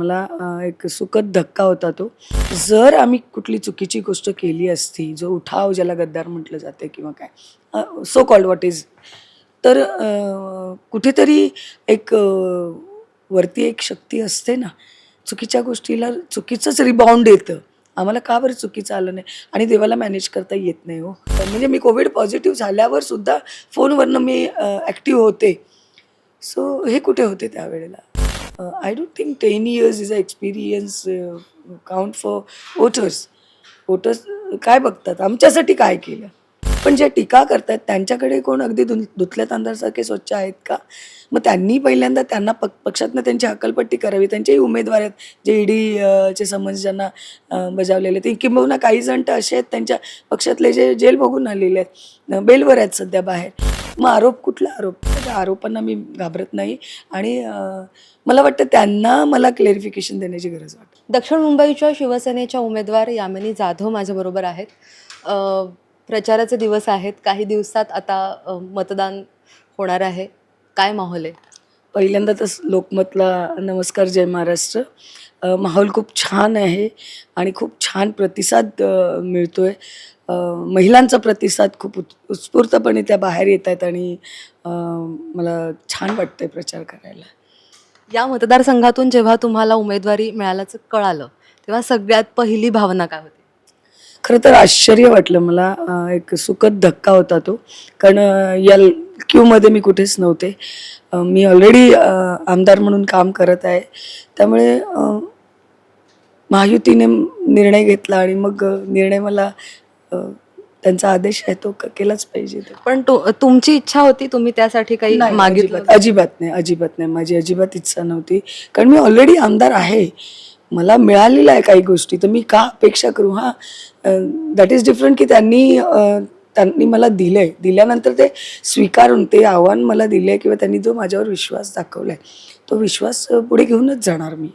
मला एक सुखद धक्का होता तो. जर आम्ही कुठली चुकीची गोष्ट केली असती जो उठाव ज्याला गद्दार म्हटलं जाते किंवा काय सो कॉल्ड वॉट इज तर कुठेतरी एक वरती एक शक्ती असते ना. चुकीच्या गोष्टीला चुकीचंच रिबाउंड येतं. आम्हाला का बरं चुकीचं आलं नाही? आणि देवाला मॅनेज करता येत नाही हो. म्हणजे मी कोविड पॉझिटिव्ह झाल्यावर सुद्धा फोनवरनं मी ॲक्टिव्ह होते. सो हे कुठे होते त्यावेळेला? I don't think ten years is a experience count for voters voters काय बघतात? आमच्यासाठी काय केलं? पण जे टीका करतात त्यांच्याकडे कोण अगदी धु धुतल्या तांदळासारखे स्वच्छ आहेत का? मग त्यांनी पहिल्यांदा त्यांना पक पक्षातनं त्यांची हकलपट्टी करावी त्यांचेही उमेदवार आहेत. जे ईडी चे समन्स ज्यांना बजावलेले ते किंबहुना काही जण तर असे आहेत त्यांच्या पक्षातले जे जेल बघून आलेले आहेत. बेलवर आहेत सध्या बाहेर. मग आरोप कुठला आरोप? त्या आरोपांना मी घाबरत नाही. आणि मला वाटतं त्यांना मला क्लेरिफिकेशन देण्याची गरज वाटते. दक्षिण मुंबईच्या शिवसेनेच्या उमेदवार यामिनी जाधव माझ्याबरोबर आहेत. प्रचाराचे दिवस आहेत. काही दिवसात आता मतदान होणार आहे. काय माहोल आहे? पहिल्यांदा तर लोकमतला नमस्कार जय महाराष्ट्र. माहोल खूप छान आहे आणि खूप छान प्रतिसाद अ, मिळतोय. अ, महिलांचा प्रतिसाद खूप उत् उत्स्फूर्तपणे त्या बाहेर येत आहेत आणि मला छान वाटतंय प्रचार करायला. या मतदारसंघातून जेव्हा तुम्हाला उमेदवारी मिळाल्याचं कळालं तेव्हा सगळ्यात पहिली भावना काय होती? खरं तर आश्चर्य वाटलं मला. एक सुखद धक्का होता तो. कारण या क्यूमध्ये मी कुठेच नव्हते. मी ऑलरेडी आमदार म्हणून काम करत आहे. त्यामुळे महायुतीने निर्णय घेतला आणि मग निर्णय मला त्यांचा आदेश आहे तो केलाच पाहिजे. पण तुमची इच्छा होती तुम्ही त्यासाठी काही मागितलं? अजिबात नाही अजिबात नाही. माझी अजिबात इच्छा नव्हती. कारण मी ऑलरेडी आमदार आहे. मला मिळालेलं आहे काही गोष्टी तर मी का अपेक्षा करू? हां दॅट इज डिफरंट की त्यांनी त्यांनी मला दिलंय. दिल्यानंतर ते स्वीकारून ते आव्हान मला दिलंय किंवा त्यांनी जो माझ्यावर विश्वास दाखवलाय तो विश्वास पुढे घेऊनच जाणार मी.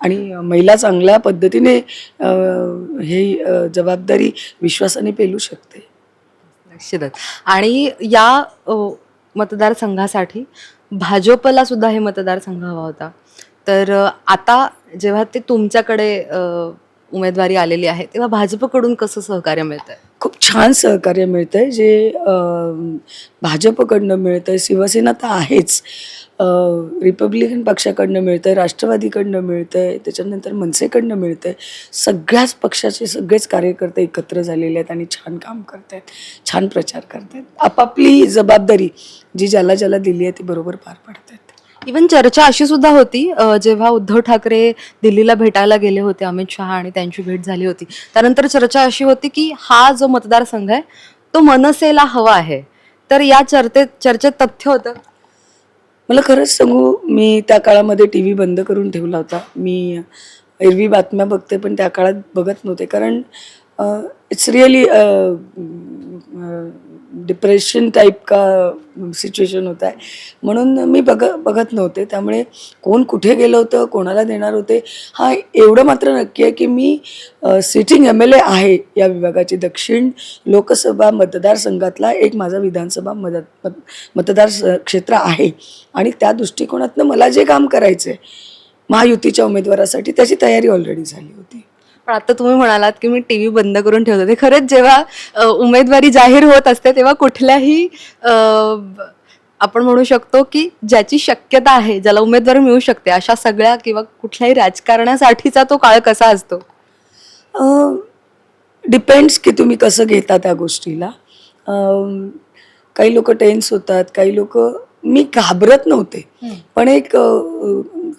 आणि महिला चांगल्या पद्धतीने हे जबाबदारी विश्वासाने पेलू शकते. निश्चितच. आणि या मतदारसंघासाठी भाजपला सुद्धा हे मतदारसंघ हवा होता. तर आता जेव्हा ते तुमच्याकडे उमेदवारी आलेली आहे तेव्हा भाजपकडून कसं सहकार्य मिळतं खूप छान सहकार्य मिळतं आहे जे भाजपकडनं मिळतं आहे शिवसेना तर आहेच. रिपब्लिकन पक्षाकडनं मिळतं आहे राष्ट्रवादीकडनं मिळतं आहे त्याच्यानंतर मनसेकडनं मिळतं आहे सगळ्याच पक्षाचे सगळेच कार्यकर्ते एकत्र झालेले आहेत आणि छान काम करत आहेत छान प्रचार करत आहेत आपापली जबाबदारी जी ज्याला ज्याला दिली आहे ती बरोबर पार पाडत आहेत इवन चर्चा अशी सुद्धा होती अ, जेव्हा उद्धव ठाकरे दिल्लीला भेटायला गेले होते अमित शहा आणि त्यांची भेट झाली होती. त्यानंतर चर्चा अशी होती की हा जो मतदारसंघ आहे तो मनसेला हवा आहे. तर या चर्चेत चर्चेत तथ्य होतं? मला खरंच सांगू मी त्या काळामध्ये टी व्ही बंद करून ठेवला होता. मी एरवी बातम्या बघते पण त्या काळात बघत नव्हते. कारण इट्स रिअली डिप्रेशन टाईप का सिच्युएशन होत आहे. म्हणून मी बघ बघत नव्हते. त्यामुळे कोण कुठे गेलं होतं कोणाला देणार होते हा एवढं मात्र नक्की आहे की मी सिटिंग एम एल ए आहे या विभागाची. दक्षिण लोकसभा मतदारसंघातला एक माझा विधानसभा मदत मत मतदार स- क्षेत्र आहे. आणि त्या दृष्टिकोनातनं मला जे काम करायचं आहे महायुतीच्या उमेदवारासाठी त्याची तयारी ऑलरेडी झाली होती. पण आता तुम्ही म्हणालात की मी टी व्ही बंद करून ठेवत. होते खरंच जेव्हा उमेदवारी जाहीर होत असते तेव्हा कुठल्याही आपण म्हणू शकतो की ज्याची शक्यता आहे ज्याला उमेदवारी मिळू शकते अशा सगळ्या किंवा कुठल्याही राजकारणासाठीचा तो काळ कसा असतो? डिपेंड्स की तुम्ही कसं घेता त्या गोष्टीला. काही लोक टेन्स होतात काही लोक मी घाबरत नव्हते. पण एक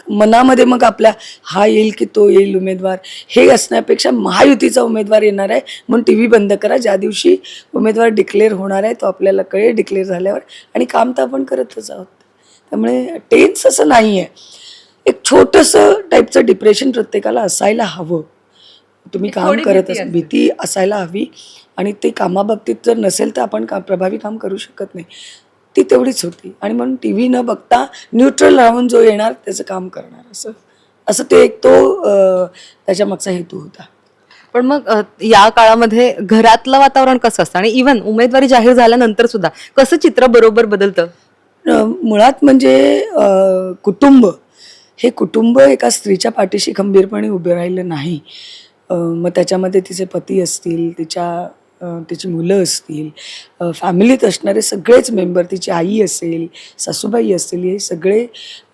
मनामध्ये मग आपल्या हा येईल की तो येईल उमेदवार हे असण्यापेक्षा महायुतीचा उमेदवार येणार आहे म्हणून टी व्ही बंद करा. ज्या दिवशी उमेदवार डिक्लेअर होणार आहे तो आपल्याला कळेल डिक्लेअर झाल्यावर आणि काम तर आपण करतच आहोत. त्यामुळे टेन्स असं नाही आहे एक छोटंसं टाईपचं डिप्रेशन प्रत्येकाला असायला हवं. तुम्ही काम करत असाल. भीती असायला हवी आणि ते कामाबाबतीत जर नसेल तर आपण का प्रभावी काम करू शकत नाही. ती तेवढीच होती. आणि म्हणून टी व्ही न बघता न्यूट्रल राहून जो येणार त्याचं काम करणार असं. असं ते एक तो त्याच्या मागचा हेतू होता. पण मग या काळामध्ये घरातलं वातावरण कसं असतं? आणि इवन उमेदवारी जाहीर झाल्यानंतर सुद्धा कसं चित्र बरोबर बदलतं? मुळात म्हणजे कुटुंब. हे कुटुंब एका स्त्रीच्या पाठीशी खंबीरपणे उभे राहिलं नाही. मग त्याच्यामध्ये तिचे पती असतील तिच्या तिची मुलं असतील फॅमिलीत असणारे सगळेच मेंबर तिची आई असेल सासूबाई असेल हे सगळे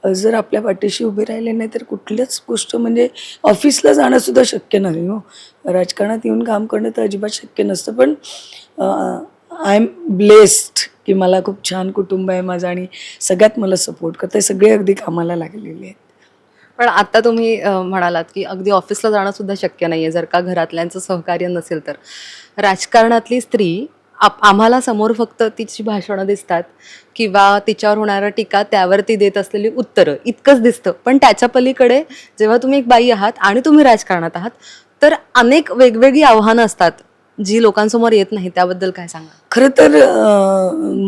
जर आपल्या पाठीशी उभे राहिले नाही तर कुठल्याच गोष्ट म्हणजे ऑफिसला जाणंसुद्धा शक्य नाही हो. राजकारणात येऊन काम करणं तर अजिबात शक्य नसतं पण आय एम ब्लेस्ड की मला खूप छान कुटुंब आहे माझं आणि सगळ्यात मला सपोर्ट करते सगळे अगदी कामाला लागलेले आहेत. पण आता तुम्ही म्हणालात की अगदी ऑफिसला जाणं सुद्धा शक्य नाहीये. जर का घरातल्यांचं सहकार्य नसेल तर. राजकारणातली स्त्री आप आम्हाला समोर फक्त तिची भाषणं दिसतात किंवा तिच्यावर होणारा टीका त्यावर ती देत असलेली उत्तरं इतकंच दिसतं. पण त्याच्या पलीकडे जेव्हा तुम्ही एक बाई आहात आणि तुम्ही राजकारणात आहात तर अनेक वेगवेगळी आव्हानं असतात जी लोकांसमोर येत नाही त्याबद्दल काय सांगा खरं तर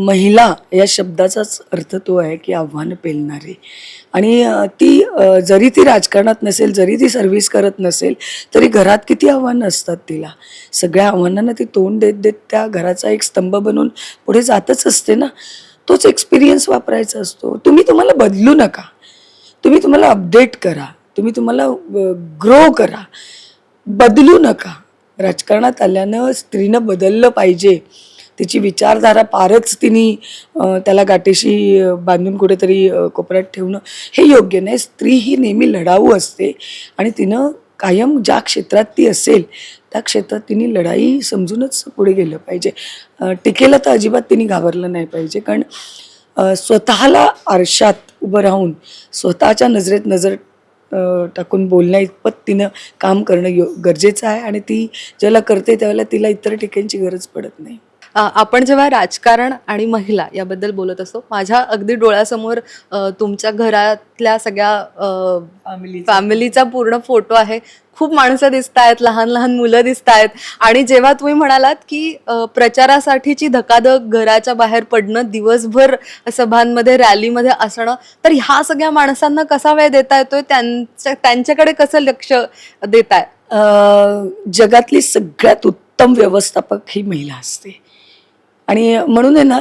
महिला या शब्दाचाच अर्थ तो आहे की आव्हानं पेलणारे. आणि ती जरी ती राजकारणात नसेल जरी ती सर्व्हिस करत नसेल तरी घरात किती आव्हानं असतात तिला. सगळ्या आव्हानांना ती तोंड देत देत त्या घराचा एक स्तंभ बनवून पुढे जातच असते ना. तोच एक्सपिरियन्स वापरायचा असतो. तुम्ही तुम्हाला बदलू नका. तुम्ही तुम्हाला अपडेट करा. तुम्ही तुम्हाला ग्रो करा. बदलू नका. राजकारणात आल्यानं स्त्रीनं बदललं पाहिजे. तिची विचारधारा फारच तिने त्याला गाठीशी बांधून कुठेतरी कोपऱ्यात ठेवणं हे योग्य नाही. स्त्री ही नेहमी लढाऊ असते आणि तिनं कायम ज्या क्षेत्रात ती असेल त्या क्षेत्रात तिने लढाई समजूनच पुढे गेलं पाहिजे. टिकेला तर अजिबात तिने घाबरलं नाही पाहिजे. कारण स्वतःला आरशात उभं राहून स्वतःच्या नजरेत नजर टाकून बोलण्या इतपत तिनं काम करणं यो गरजेचं आहे आणि ती ज्याला करते त्यावेळेला तिला इतर टिकेंची गरज पडत नाही. आपण जेव्हा राजकारण आणि महिला याबद्दल बोलत असतो माझ्या अगदी डोळ्यासमोर तुमच्या घरातल्या सगळ्या फॅमिलीचा पूर्ण फोटो आहे. खूप माणसं दिसत आहेत लहान लहान मुलं दिसत आहेत आणि जेव्हा तुम्ही म्हणालात की प्रचारासाठीची धकाधक घराच्या बाहेर पडणं दिवसभर सभांमध्ये रॅलीमध्ये असणं तर ह्या सगळ्या माणसांना कसा वेळ देता येतोय? त्यांच्या त्यांच्याकडे कसं लक्ष देताय? जगातली सगळ्यात उत्तम व्यवस्थापक ही महिला असते. आणि म्हणून आहे ना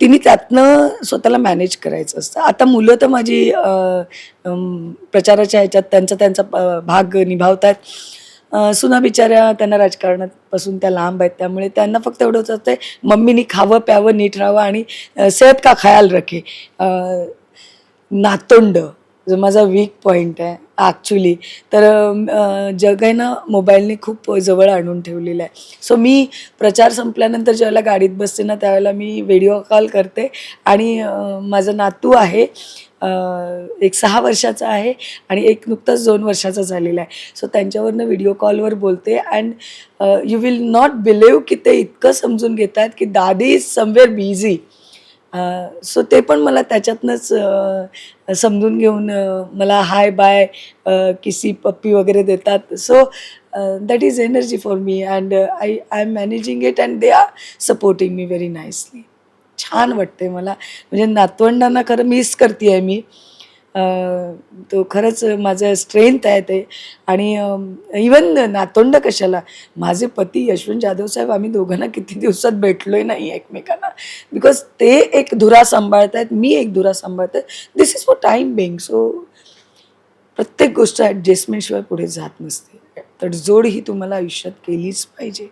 तिने त्यातनं स्वतःला मॅनेज करायचं असतं. आता मुलं तर माझी प्रचाराच्या ह्याच्यात त्यांचा त्यांचा प- भाग निभावत आहेत सुना बिचाऱ्या त्यांना राजकारणापासून त्या लांब आहेत. त्यामुळे त्यांना फक्त एवढंच असतंय मम्मीनी खावं प्यावं नीट राहावं आणि सेहत का ख्याल रखे. नातोंड. जो माझा वीक पॉईंट आहे ॲक्च्युली तर जग आहे ना मोबाईलने खूप जवळ आणून ठेवलेलं आहे. सो मी प्रचार संपल्यानंतर ज्यावेळेला गाडीत बसते ना त्यावेळेला मी व्हिडिओ कॉल करते. आणि माझा नातू आहे एक सहा वर्षाचा आहे आणि एक नुकताच दोन वर्षाचा झालेला आहे. सो त्यांच्यावरनं व्हिडिओ कॉलवर बोलते. And you will not believe की ते इतकं समजून घेतात की dadi is somewhere busy so ते पण मला त्याच्यातनंच समजून घेऊन मला हाय बाय किसी पप्पी वगैरे देतात. So that is energy for me and I I am managing it and they are supporting me very nicely छान वाटते मला. म्हणजे नातवंडांना खरं मिस करते आहे मी. तो खरंच माझं स्ट्रेंथ आहे ते. आणि इवन नातोंड कशाला माझे पती यशवंत जाधव साहेब आम्ही दोघांना किती दिवसात भेटलोय नाही एकमेकांना. बिकॉज ते एक धुरा सांभाळत आहेत मी एक धुरा सांभाळत आहे this is for time being so प्रत्येक गोष्ट ॲडजस्टमेंटशिवाय पुढे जात नसते. तडजोड ही तुम्हाला आयुष्यात केलीच पाहिजे.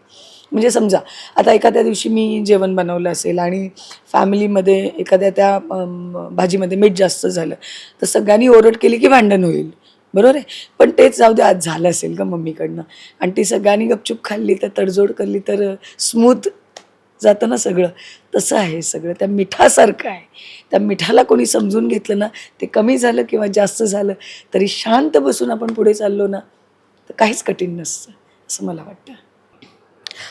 म्हणजे समजा आता एखाद्या दिवशी मी जेवण बनवलं असेल आणि फॅमिलीमध्ये एखाद्या त्या भाजीमध्ये मीठ जास्त झालं तर सगळ्यांनी ओरड केली की भांडण होईल. बरोबर आहे? पण तेच जाऊ दे आज झालं असेल का मम्मीकडनं. आणि ती सगळ्यांनी गपचूप खाल्ली तर तडजोड करली तर स्मूथ जातं ना सगळं. तसं आहे सगळं. त्या मिठासारखं आहे. त्या मिठाला कोणी समजून घेतलं ना ते कमी झालं किंवा जास्त झालं तरी शांत बसून आपण पुढे चाललो ना तर काहीच कठीण नसतं असं मला वाटतं.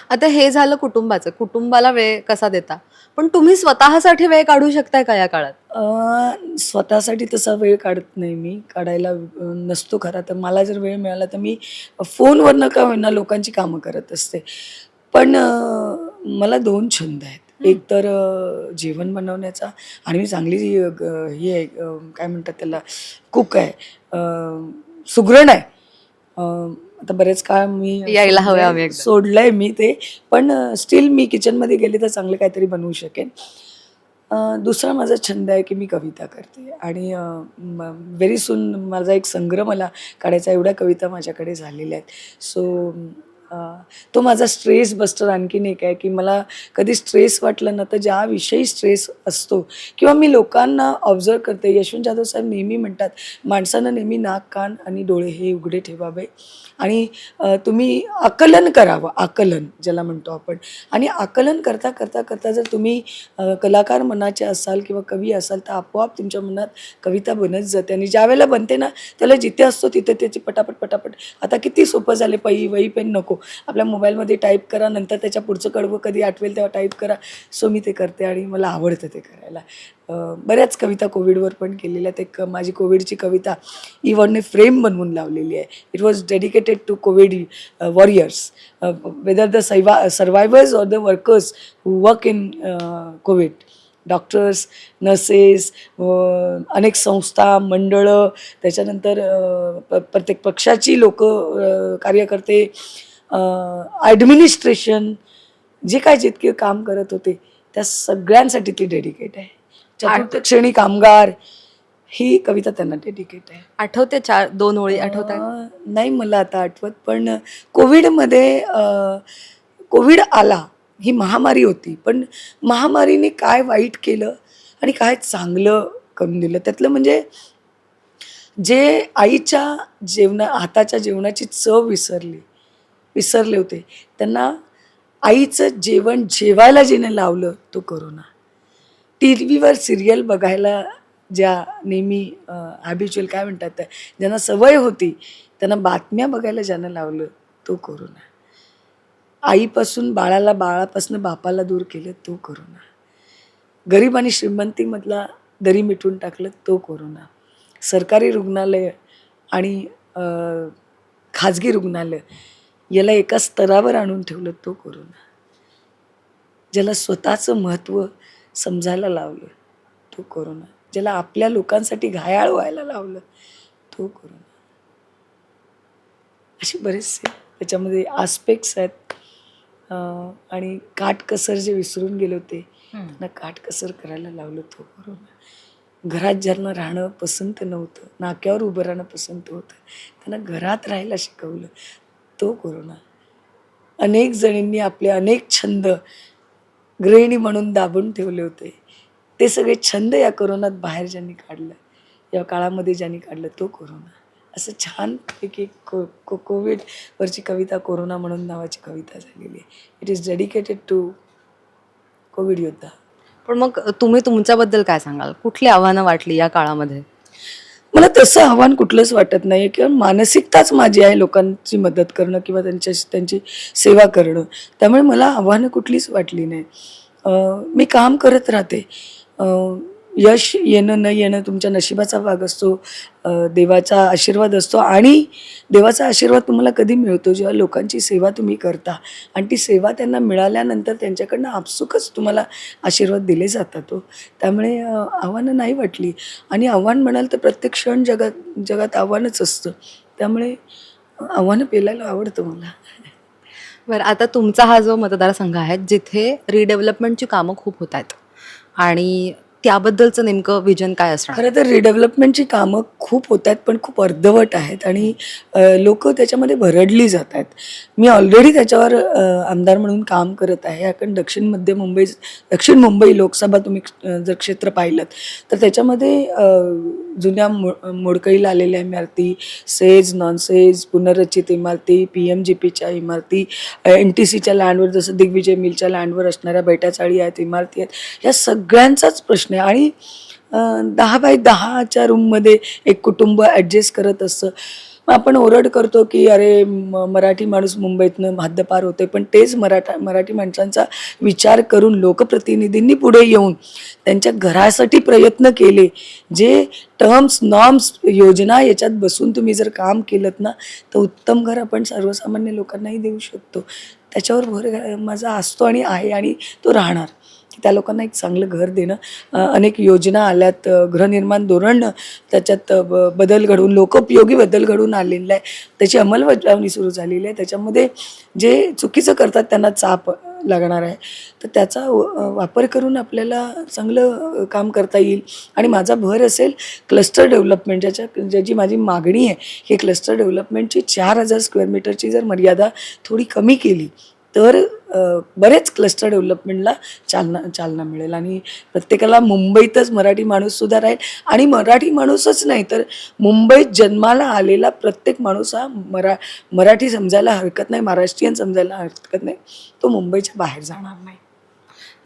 आता हे झालं कुटुंबाचं. कुटुंबाला वेळ कसा देता? पण तुम्ही स्वतःसाठी वेळ काढू शकताय का या काळात? अं, स्वतःसाठी तसा वेळ काढत नाही मी. काढायला अं, नसतो खरा. तर मला जर वेळ मिळाला तर मी फोनवरनं का होईना लोकांची कामं करत असते. पण अं, मला दोन छंद आहेत. एक तर अं, जेवण बनवण्याचा आणि मी चांगली अं, ग- ही आहे अं, काय म्हणतात त्याला कुक आहे. अं, सुगरण आहे. आता बरेच काळ मी यायला हवंय सोडलंय- आम्ही एकदा. सोडलंय मी ते पण स्टील मी किचनमध्ये गेले तर चांगलं काहीतरी बनवू शकेन. अं, दुसरा माझा छंद आहे की मी कविता करते. आणि व्हेरी सून माझा एक संग्रह मला काढायचा एवढ्या कविता माझ्याकडे झालेल्या आहेत. सो तो माझा स्ट्रेस बस्टर आणखीन एक आहे की मला कधी स्ट्रेस वाटलं ना तर ज्याविषयी स्ट्रेस असतो किंवा मी लोकांना ऑब्झर्व करते. यशवंत जाधव साहेब नेहमी म्हणतात माणसानं नेहमी नाक कान आणि डोळे हे उघडे ठेवावे आणि तुम्ही आकलन करावं. आकलन ज्याला म्हणतो आपण. आणि आकलन करता करता करता जर तुम्ही कलाकार मनाचे असाल किंवा कवी असाल तर आपोआप तुमच्या मनात कविता बनत जाते आणि ज्या वेळेला बनते ना त्याला जिथे असतो तिथे त्याची पटापट पटापट. आता किती सोपं झाले पई वही पेन नको. आपल्या मोबाईलमध्ये टाईप करा नंतर त्याच्या पुढचं कडवं कधी आठवेल तेव्हा टाईप करा. सो मी ते करते आणि मला आवडतं ते करायला. बऱ्याच कविता कोविडवर पण केलेल्या आहेत. एक माझी कोविडची कविता इवनने फ्रेम बनवून लावलेली आहे. It was dedicated to Covid warriors whether the सैवा survivors or the workers who work in Covid doctors nurses अनेक संस्था मंडळं त्याच्यानंतर प्रत्येक पक्षाची लोक कार्यकर्ते ॲडमिनिस्ट्रेशन जे काय जितके काम करत होते त्या सगळ्यांसाठी ती डेडिकेट आहे. चतुर्थ श्रेणी कामगार ही कविता त्यांना डेडिकेट आहे. आठवते चार दोन ओळी आठवत नाही मला आता आठवत पण कोविडमध्ये कोविड आला ही महामारी होती पण महामारीने काय वाईट केलं आणि काय चांगलं करून दिलं त्यातलं म्हणजे जे आईच्या जेवणा हाताच्या जेवणाची चव विसरली विसरले होते. त्यांना आईचं जेवण जेवायला जिने लावलं तो करोना. टी व्हीवर सिरियल बघायला ज्या नेहमी हॅबिच्युअल काय म्हणतात त्या ज्यांना सवय होती त्यांना बातम्या बघायला ज्यानं लावलं तो करोना. आईपासून बाळाला बाळापासून बापाला दूर केलं तो करोना. गरीब आणि श्रीमंतीमधला दरी मिटून टाकलं तो कोरोना. सरकारी रुग्णालय आणि खाजगी रुग्णालय याला एका स्तरावर आणून ठेवलं तो कोरोना. ज्याला स्वतःचं महत्त्व समजायला लावलं तो कोरोना. ज्याला आपल्या लोकांसाठी घायाळ व्हायला लावलं तो कोरोना. असे बरेचसे त्याच्यामध्ये आस्पेक्ट्स आहेत. अं, आणि काटकसर जे विसरून गेले होते त्यांना काटकसर करायला लावलं तो कोरोना. घरात ज्यांना राहणं पसंत नव्हतं नाक्यावर उभं राहणं पसंत होतं त्यांना घरात राहायला शिकवलं. तो कोरोना. अनेक जणींनी आपले अनेक छंद गृहिणी म्हणून दाबून ठेवले होते. ते सगळे छंद या कोरोनात बाहेर ज्यांनी काढलं या काळामध्ये ज्यांनी काढलं तो कोरोना. असं छानपैकी को को कोविडवरची कविता कोरोना म्हणून नावाची कविता झालेली आहे. It is dedicated to Covid योद्धा. पण मग तुम्ही तुमच्याबद्दल काय सांगाल? कुठली आव्हानं वाटली या काळामध्ये? मला तसं आव्हान कुठलंच वाटत नाही किंवा मानसिकताच माझी आहे लोकांची मदत करणं किंवा त्यांच्या त्यांची सेवा करणं. त्यामुळे मला आव्हानं कुठलीच वाटली नाही. मी काम करत राहते. यश येणं न येणं तुमच्या नशिबाचा भाग असतो देवाचा आशीर्वाद असतो आणि देवाचा आशीर्वाद तुम्हाला कधी मिळतो? जेव्हा लोकांची सेवा तुम्ही करता आणि ती सेवा त्यांना मिळाल्यानंतर त्यांच्याकडनं आपसुकच तुम्हाला आशीर्वाद दिले जातात तो त्यामुळे आव्हानं नाही वाटली. आणि आव्हान म्हणाल तर प्रत्येक क्षण जगात जगात आव्हानच असतं. त्यामुळे आव्हानं पेलायला आवडतं मला. बरं आता तुमचा हा जो मतदारसंघ आहे जिथे रिडेव्हलपमेंटची कामं खूप होत आहेत आणि त्याबद्दलचं नेमकं विजन काय असणार? खरं तर रिडेव्हलपमेंटची कामं खूप होत आहेत पण खूप अर्धवट आहेत आणि लोक त्याच्यामध्ये भरडली जात आहेत मी ऑलरेडी त्याच्यावर आमदार म्हणून काम करत आहे. कारण दक्षिण मध्य मुंबई दक्षिण मुंबई लोकसभा तुम्ही जर क्षेत्र पाहिलं तर त्याच्यामध्ये जुन्या मो मोडकळीला आलेल्या इमारती सेज नॉनसेज पुनर्रचित इमारती पी एम जी पीच्या इमारती एन टी सीच्या लँडवर जसं दिग्विजय मिलच्या लँडवर असणाऱ्या बैठ्याचाळी आहेत इमारती आहेत या सगळ्यांचाच प्रश्न आहे. आणि दहा बाय दहाच्या रूममध्ये एक कुटुंब ॲडजस्ट करत असतं. मग आपण ओरड करतो की अरे म- मराठी माणूस मुंबईतनं हद्दपार होते पण तेच मराठा मराठी माणसांचा विचार करून लोकप्रतिनिधींनी पुढे येऊन त्यांच्या घरासाठी प्रयत्न केले. जे टर्म्स नॉर्म्स योजना याच्यात बसून तुम्ही जर काम केलं ना तर उत्तम घर आपण सर्वसामान्य लोकांनाही देऊ शकतो. त्याच्यावर भर माझा असतो आणि आहे आणि तो राहणार. की त्या लोकांना एक चांगलं घर देणं अनेक योजना आल्यात. गृहनिर्माण धोरण त्याच्यात ब- बदल घडवून लोकोपयोगी बदल घडवून आलेला आहे. त्याची अंमलबजावणी सुरू झालेली आहे. त्याच्यामध्ये जे चुकीचं करतात त्यांना चाप लागणार आहे. तर त्याचा वापर करून आपल्याला चांगलं काम करता येईल. आणि माझा भर असेल क्लस्टर डेव्हलपमेंट ज्याच्या ज्याची माझी मागणी आहे की क्लस्टर डेव्हलपमेंटची चार हजार स्क्वेअर मीटरची जर मर्यादा थोडी कमी केली तर बरेच क्लस्टर डेव्हलपमेंटला चालना चालना मिळेल. आणि प्रत्येकाला मुंबईतच मराठी माणूससुद्धा राहील. आणि मराठी माणूसच नाही तर मुंबईत जन्माला आलेला प्रत्येक माणूस हा मरा मराठी समजायला हरकत नाही महाराष्ट्रीयन समजायला हरकत नाही. तो मुंबईच्या बाहेर जाणार नाही.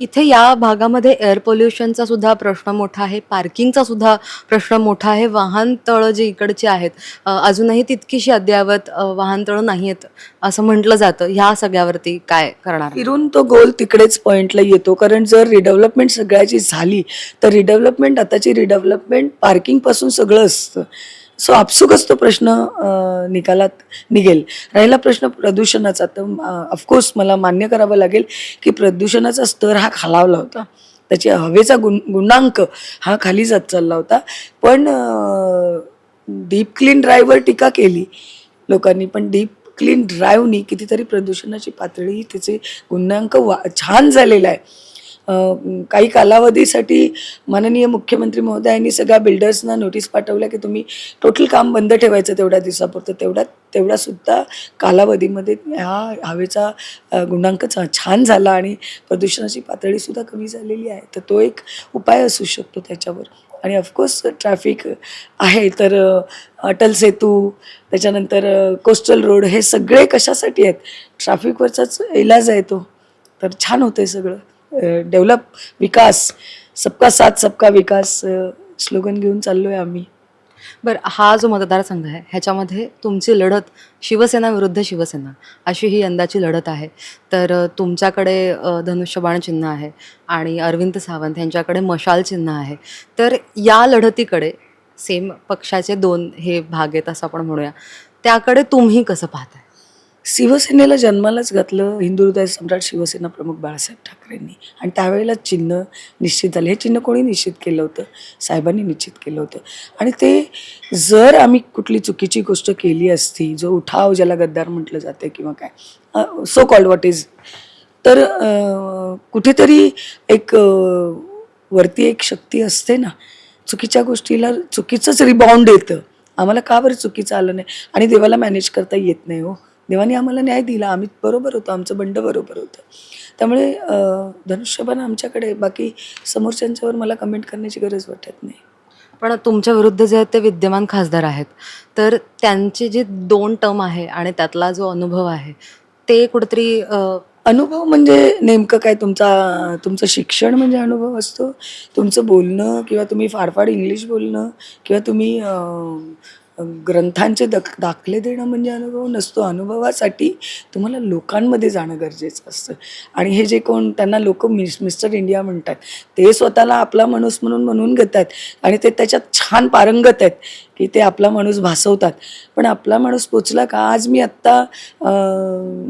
इथे या भागामध्ये एअर पोल्युशनचा सुद्धा प्रश्न मोठा आहे पार्किंगचा सुद्धा प्रश्न मोठा आहे वाहनतळं जी इकडची आहेत अजूनही तितकीशी अद्ययावत वाहनतळं नाही आहेत असं म्हटलं जातं. ह्या सगळ्यावरती काय करणार? फिरून तो गोल तिकडेच पॉईंटला येतो. कारण जर रिडेव्हलपमेंट सगळ्याची झाली तर रिडेव्हलपमेंट आताची रिडेव्हलपमेंट पार्किंगपासून सगळं असतं. सो आपसुकच तो प्रश्न निकालात निघेल. राहिला प्रश्न प्रदूषणाचा. तर ऑफकोर्स मला मान्य करावं लागेल की प्रदूषणाचा स्तर हा खालावला होता. त्याची हवेचा गुण गुणांक हा खाली जात चालला होता. पण डीप क्लीन ड्राईव्हवर टीका केली लोकांनी. पण डीप क्लीन ड्राईव्हनी कितीतरी प्रदूषणाची पातळी त्याचे गुणांक वा छान झालेला आहे. काही कालावधीसाठी माननीय मुख्यमंत्री महोदयांनी सगळ्या बिल्डर्सना नोटीस पाठवल्या की तुम्ही टोटल काम बंद ठेवायचं तेवढ्या दिवसापुरतं. तेवढ्या तेवढासुद्धा कालावधीमध्ये हा हवेचा गुणांक चा छान झाला आणि प्रदूषणाची पातळीसुद्धा कमी झालेली आहे. तर तो एक उपाय असू शकतो त्याच्यावर. आणि ऑफकोर्स ट्रॅफिक आहे तर अटल सेतू त्याच्यानंतर कोस्टल रोड हे सगळे कशासाठी आहेत? ट्रॅफिकवरचाच इलाज आहे तो. तर छान होतंय सगळं. डेव्हलप विकास सबका साथ सबका विकास स्लोगन घेऊन चाललोय आम्ही. बरं हा जो मतदारसंघ आहे ह्याच्यामध्ये तुमची लढत शिवसेना विरुद्ध शिवसेना अशी ही यंदाची लढत आहे. तर तुमच्याकडे धनुष्यबाण चिन्ह आहे आणि अरविंद सावंत यांच्याकडे मशाल चिन्ह आहे. तर या लढतीकडे सेम पक्षाचे दोन हे भाग आहेत असं आपण म्हणूया. त्याकडे तुम्ही कसं पाहता शिवसेनेला जन्मालाच घातलं हिंदू हृदय सम्राट शिवसेना प्रमुख बाळासाहेब ठाकरेंनी. आणि त्यावेळेला चिन्ह निश्चित झालं. हे चिन्ह कोणी निश्चित केलं होतं? साहेबांनी निश्चित केलं होतं. आणि ते जर आम्ही कुठली चुकीची गोष्ट केली असती जो उठाव ज्याला गद्दार म्हटलं जातं किंवा काय सो कॉल्ड वॉट इज तर कुठेतरी एक वरती एक शक्ती असते ना. चुकीच्या गोष्टीला चुकीचंच रिबाउंड येतं. आम्हाला का बरं चुकीचं आलं नाही? आणि देवाला मॅनेज करता येत नाही हो. देवाने आम्हाला न्याय दिला. आम्ही बरोबर होतो. आमचं बंड बरोबर होतं. त्यामुळे धनुष्यबाण आमच्याकडे. बाकी समोरच्यांच्यावर मला कमेंट करण्याची गरज वाटत नाही. पण तुमच्या विरुद्ध जे आहेत ते विद्यमान खासदार आहेत. तर त्यांची जी दोन टर्म आहे आणि त्यातला जो अनुभव आहे ते कुठेतरी अनुभव म्हणजे नेमकं काय? तुमचा तुमचं शिक्षण म्हणजे अनुभव असतो. तुमचं बोलणं किंवा तुम्ही फाडफाड इंग्लिश बोलणं किंवा तुम्ही ग्रंथांचे दक दाखले देणं म्हणजे अनुभव नसतो. अनुभवासाठी तुम्हाला लोकांमध्ये जाणं गरजेचं असतं. आणि हे जे कोण त्यांना लोक मिस मिस्टर इंडिया म्हणतात ते स्वतःला आपला माणूस म्हणून म्हणून घेतात आणि ते त्याच्यात छान पारंगत आहेत. की ते आपला माणूस भासवतात. पण आपला माणूस पोचला का? आज मी आत्ता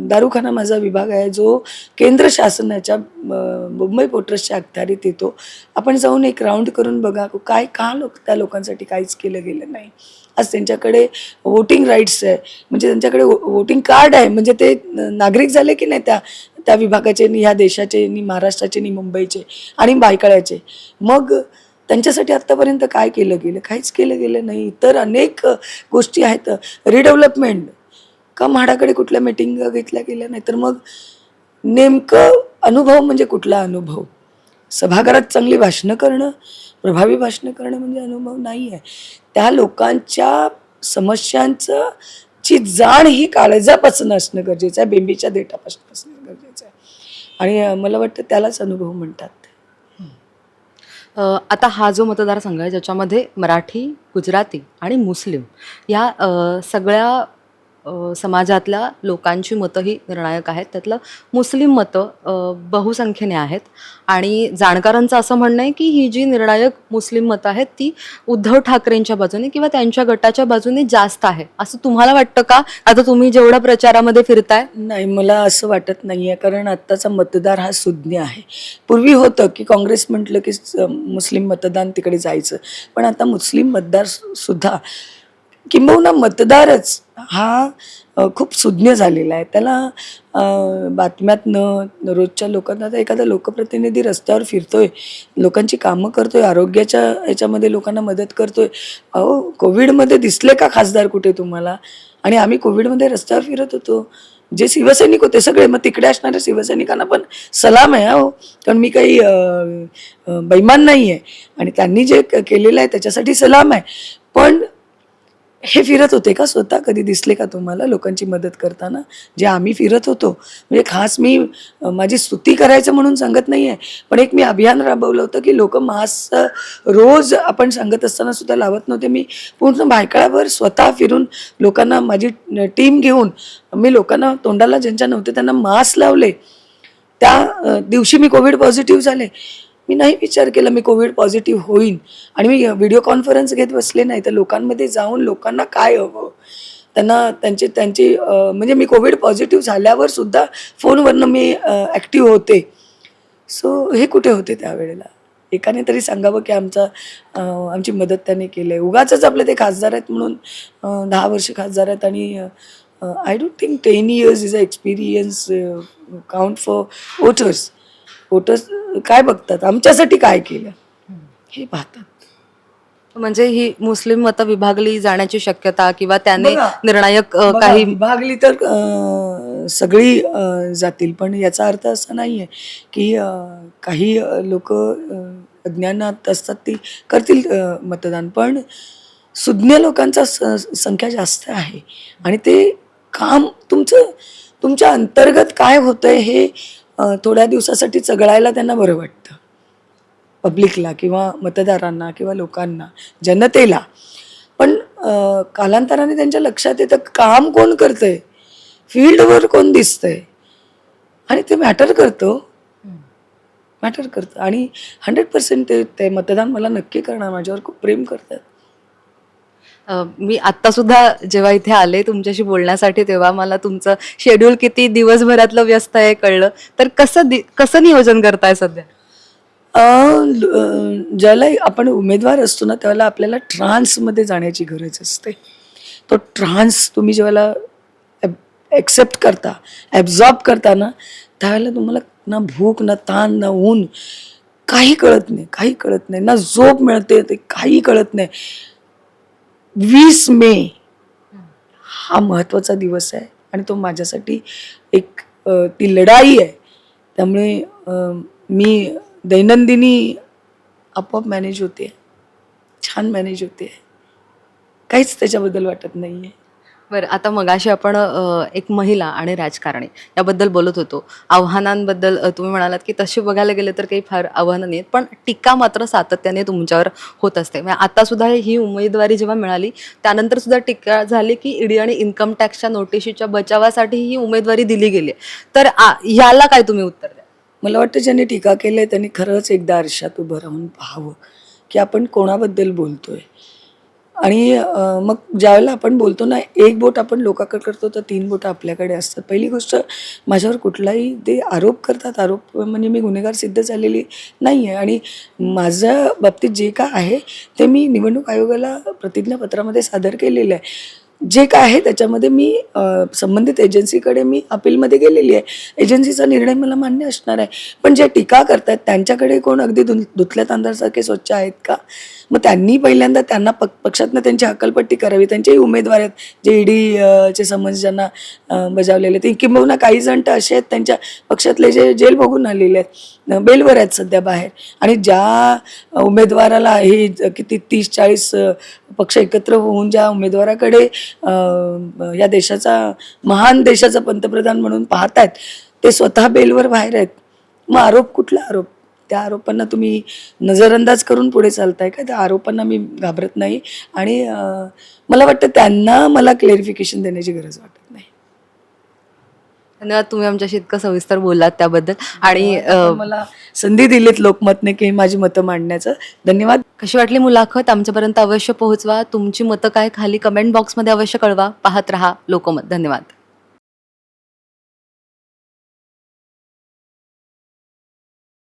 दारूखाना माझा विभाग आहे जो केंद्र शासनाच्या मुंबई पोट्रसच्या अखत्यारीत येतो. आपण जाऊन एक राऊंड करून बघा काय का लोक त्या लोकांसाठी काहीच केलं गेलं नाही. आज त्यांच्याकडे वोटिंग राईट्स आहे. म्हणजे त्यांच्याकडे वोटिंग कार्ड आहे. म्हणजे ते नागरिक झाले की नाही त्या त्या विभागाचे नि ह्या देशाचे नि महाराष्ट्राचे नि मुंबईचे आणि बायकळ्याचे. मग त्यांच्यासाठी आत्तापर्यंत काय केलं गेलं? काहीच केलं गेलं नाही. इतर अनेक गोष्टी आहेत. रिडेव्हलपमेंट का म्हाडाकडे कुठल्या मिटिंग घेतल्या गेल्या नाही तर मग नेमकं अनुभव म्हणजे कुठला अनुभव? सभागृहात चांगली भाषणं करणं प्रभावी भाषणं करणं म्हणजे अनुभव नाही आहे त्या लोकांच्या समस्यांचं ची जाण ही काळजापासून असणं गरजेचं आहे बेंबीच्या देठापासून असणं गरजेचं आहे. आणि मला वाटतं त्यालाच अनुभव म्हणतात. अ, आता हा जो मतदारसंघ आहे ज्याच्यामध्ये मराठी गुजराती आणि मुस्लिम या अ, सगळ्या समाजातल्या लोकांची मतं ही निर्णायक आहेत. त्यातलं मुस्लिम मतं बहुसंख्येने आहेत. आणि जाणकारांचं असं म्हणणं आहे की ही जी निर्णायक मुस्लिम मतं आहेत ती उद्धव ठाकरेंच्या बाजूने किंवा त्यांच्या गटाच्या बाजूने जास्त आहे. असं तुम्हाला वाटतं का? आता तुम्ही जेवढा प्रचारामध्ये फिरताय. नाही मला असं वाटत नाही आहे कारण आत्ताचा मतदार हा सुज्ञ आहे. पूर्वी होतं की काँग्रेस म्हटलं की मुस्लिम मतदान तिकडे जायचं. पण आता मुस्लिम मतदार सु- सुद्धा किंबहुना मतदारच हा खूप सुज्ञ झालेला आहे. त्याला अ, बातम्यातनं रोजच्या लोकांना आता एखादा लोकप्रतिनिधी रस्त्यावर फिरतोय लोकांची कामं करतोय आरोग्याच्या याच्यामध्ये लोकांना मदत करतोय. अहो कोविडमध्ये दिसले का खासदार कुठे तुम्हाला? आणि आम्ही कोविडमध्ये रस्त्यावर फिरत होतो. जे शिवसैनिक होते सगळे मग तिकडे असणाऱ्या शिवसैनिकांना पण सलाम आहे हो. कारण मी काही बैमान नाही आहे आणि त्यांनी जे क- केलेलं आहे त्याच्यासाठी सलाम आहे. पण हे फिरत होते का? स्वतः कधी दिसले का तुम्हाला लोकांची मदत करताना? जे आम्ही फिरत होतो. म्हणजे खास मी माझी स्तुती करायचं म्हणून सांगत नाही आहे पण एक मी अभियान राबवलं होतं की लोक मास्क रोज आपण सांगत असताना सुद्धा लावत नव्हते. मी पूर्ण बायकाळावर स्वतः फिरून लोकांना माझी टीम घेऊन मी लोकांना तोंडाला ज्यांच्या नव्हते त्यांना मास्क लावले. त्या दिवशी मी कोविड पॉझिटिव्ह झाले. मी नाही विचार केला मी कोविड पॉझिटिव्ह होईन. आणि मी व्हिडिओ कॉन्फरन्स घेत बसले नाही. तर लोकांमध्ये जाऊन लोकांना काय हवं? त्यांना त्यांचे त्यांची म्हणजे मी कोविड पॉझिटिव्ह झाल्यावर सुद्धा फोनवरनं मी ॲक्टिव्ह होते. सो हे कुठे होते त्यावेळेला? एकाने तरी सांगावं की आमचा आमची मदत त्याने केली आहे. उगाच आपले ते खासदार आहेत म्हणून दहा वर्ष खासदार आहेत आणि I don't think ten years is a experience count for voters voters काय बघतात? आमच्यासाठी काय केलं? हे पाहतात. म्हणजे ही मुस्लिम मतं विभागली जाण्याची शक्यता किंवा त्याने बघा, निर्णायक अ, बघा, काही विभागली तर अं, सगळी अं, जातील. पण याचा अर्थ असा नाही आहे की अं, काही लोक अज्ञानात असतात ती करतील अं, मतदान. पण सुज्ञ लोकांचा स- संख्या जास्त आहे. आणि ते काम तुमचं तुमच्या अंतर्गत काय होतंय हे थोड्या दिवसासाठी चघळायला त्यांना बरं वाटतं. पब्लिकला किंवा मतदारांना किंवा लोकांना जनतेला. पण कालांतराने त्यांच्या लक्षात येतं काम कोण करतंय? फील्डवर कोण दिसतंय? आणि ते मॅटर करतं. मॅटर करतं. आणि हंड्रेड पर्सेंट ते ते मतदान मला नक्की करणार. माझ्यावर खूप प्रेम करतात. मी आत्तासुद्धा जेव्हा इथे आले तुमच्याशी बोलण्यासाठी तेव्हा मला तुमचं शेड्यूल किती दिवसभरातलं व्यस्त आहे कळलं. तर कसं दि- कसं नियोजन करताय सध्या? ज्याला आपण उमेदवार असतो ना त्याला आपल्याला ट्रान्समध्ये जाण्याची गरज असते. तो ट्रान्स तुम्ही जेव्हा ॲक्सेप्ट करता ॲब्झॉर्ब करता ना त्यावेळेला तुम्हाला ना भूक ना ताण ना ऊन काही कळत नाही काही कळत नाही. ना झोप मिळते ते काही कळत नाही. वीस मे हा महत्त्वाचा दिवस आहे आणि तो माझ्यासाठी एक ती लढाई आहे. त्यामुळे मी दैनंदिनी आपोआप मॅनेज होते. छान मॅनेज होते. काहीच त्याच्याबद्दल वाटत नाही आहे बरं आता मगाशी आपण अ, एक महिला आणि राजकारणी याबद्दल बोलत होतो. आव्हानांबद्दल अ, तुम्ही म्हणालात की तसे बघायला गेले तर काही फार आव्हानं नाहीत पण टीका मात्र सातत्याने तुमच्यावर होत असते. म्हणजे आता सुद्धा ही उमेदवारी जेव्हा मिळाली त्यानंतर सुद्धा टीका झाली की ईडी आणि इन्कम टॅक्सच्या नोटिशीच्या बचावासाठी ही उमेदवारी दिली गेली. तर आ- याला काय तुम्ही उत्तर द्या? मला वाटतं ज्यांनी टीका केली आहे त्यांनी खरंच एकदा आरशात उभं राहून पाहावं की आपण कोणाबद्दल बोलतोय. आणि मग ज्यावेळेला आपण बोलतो ना एक बोट आपण लोकाकडे करतो तर तीन बोटं आपल्याकडे असतात. पहिली गोष्ट माझ्यावर कुठलाही ते आरोप करतात. आरोप म्हणजे मी गुन्हेगार सिद्ध झालेली नाही आहे आणि माझ्या बाबतीत जे काय आहे ते मी निवडणूक आयोगाला प्रतिज्ञापत्रामध्ये सादर केलेलं आहे. जे काय आहे त्याच्यामध्ये मी संबंधित एजन्सीकडे मी अपीलमध्ये गेलेली आहे. एजन्सीचा निर्णय मला मान्य असणार आहे. पण जे टीका करतात त्यांच्याकडे कोण अगदी धु धुतल्या तांदळासारखे स्वच्छ आहेत का? मग त्यांनी पहिल्यांदा त्यांना पक पक्षातनं त्यांची हकलपट्टी करावी. त्यांचेही उमेदवार आहेत. जे ईडी चे समन्स ज्यांना बजावलेले ते किंबहुना काही जण तर असे आहेत त्यांच्या पक्षातले जे जेल बघून आलेले आहेत. बेलवर आहेत सध्या बाहेर. आणि ज्या उमेदवाराला हे किती तीस चाळीस पक्ष एकत्र होऊन ज्या उमेदवाराकडे या देशाचा महान देशाचा पंतप्रधान म्हणून पाहत आहेत ते स्वतः बेलवर बाहेर आहेत. मग आरोप कुठला आरोप? त्या आरोपांना तुम्ही नजरअंदाज करून पुढे चालताय का? त्या आरोपांना मी घाबरत नाही. आणि मला वाटतं त्यांना मला क्लेरिफिकेशन देण्याची गरज वाटत नाही. धन्यवाद. तुम्ही आमच्याशी इतकं सविस्तर बोललात त्याबद्दल. आणि मला संधी दिलीत लोकमतने की माझी मतं मांडण्याचं. धन्यवाद. कशी वाटली मुलाखत? आमच्यापर्यंत अवश्य पोहोचवा. तुमची मतं काय खाली कमेंट बॉक्समध्ये अवश्य कळवा. पाहत रहा लोकमत. धन्यवाद.